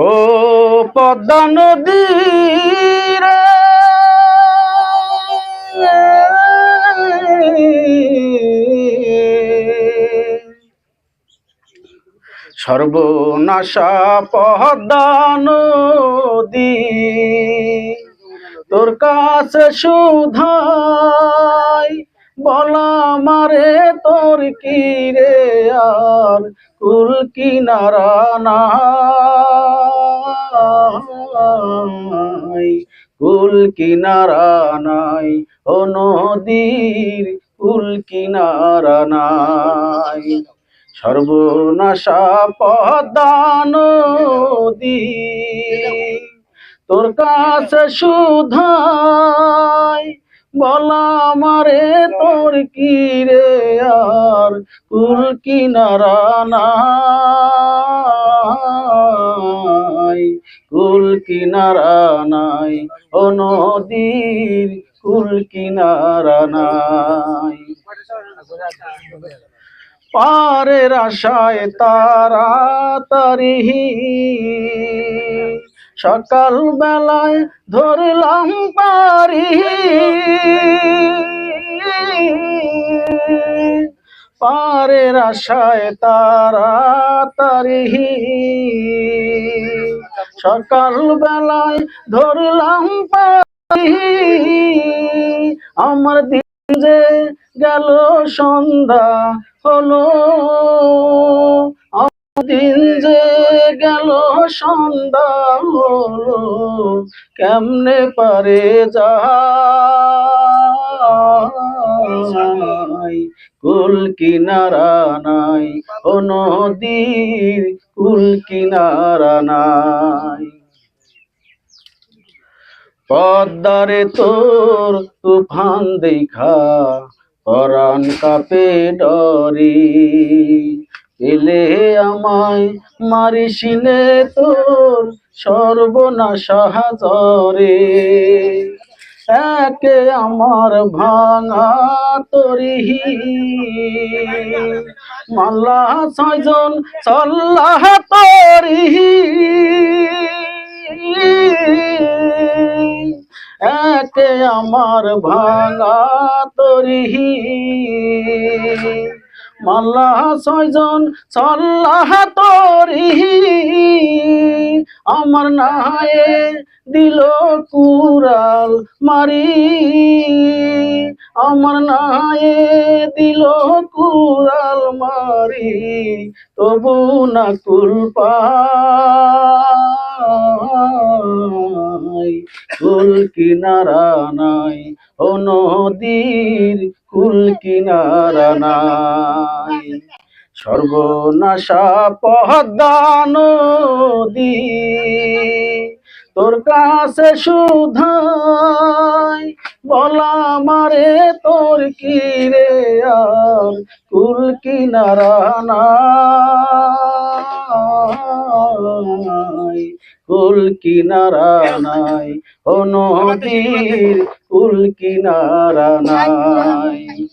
ও পদ্মা নদী রে সর্বনাশা পদ্মা নদী তোর কাছে সুধাই বলা মারে তোর কি রে আর? কুল কিনারা নাই, কুল কিনারা নাই, ও নদীর কুল কিনারা নাই। সর্বনাশা পদ্মা নদী, তোর কাছে সুধাই বলা মারে তোর কি রে আর? কুল কিনারা নাই কুল কিনারা নাই, ও নদীর কুল কিনারা নাই। পারের আশায় তাড়াতাড়ি সকাল বেলায় ধরলাম পারি। পারের আশায় তাড়াতাড়ি সকাল বেলায় ধরলাম আমার দিন যে গেল, সন্ধ্যা হলো। দিন যে গেল, সন্ধ্যা হলো। কেমনে পারে যাই কুল কিনারা নাই, ও নদীর কুল কিনারা নাই। পদ্মারে তোর তুফান দেখা, পরাণ কাপে ডরি। এলে আমায় মারিসিনে তোর সর্বনাশা জরে একে আমার ভাঙা তরি মাল্লা ছয়জন চল্লাহ তরি একে আমার ভাঙা তরি মাল্লা ছয়জন চল্লাহ তরি আমার নায়ে দিল কুরাল মারি। আমার নায়ে দিল কুরাল মারি, তবু না কুল পাই। কুল কিনারা নাই, ও নদীর কুল কিনারা নাই। সর্বনাশা পদ্মা নদী, তোর কাছে সুধাই বলা মারে, তোর কি রে আর কুল কিনারা নাই। কুল কিনারা নাই, ও নদীর কুল কিনারা নাই।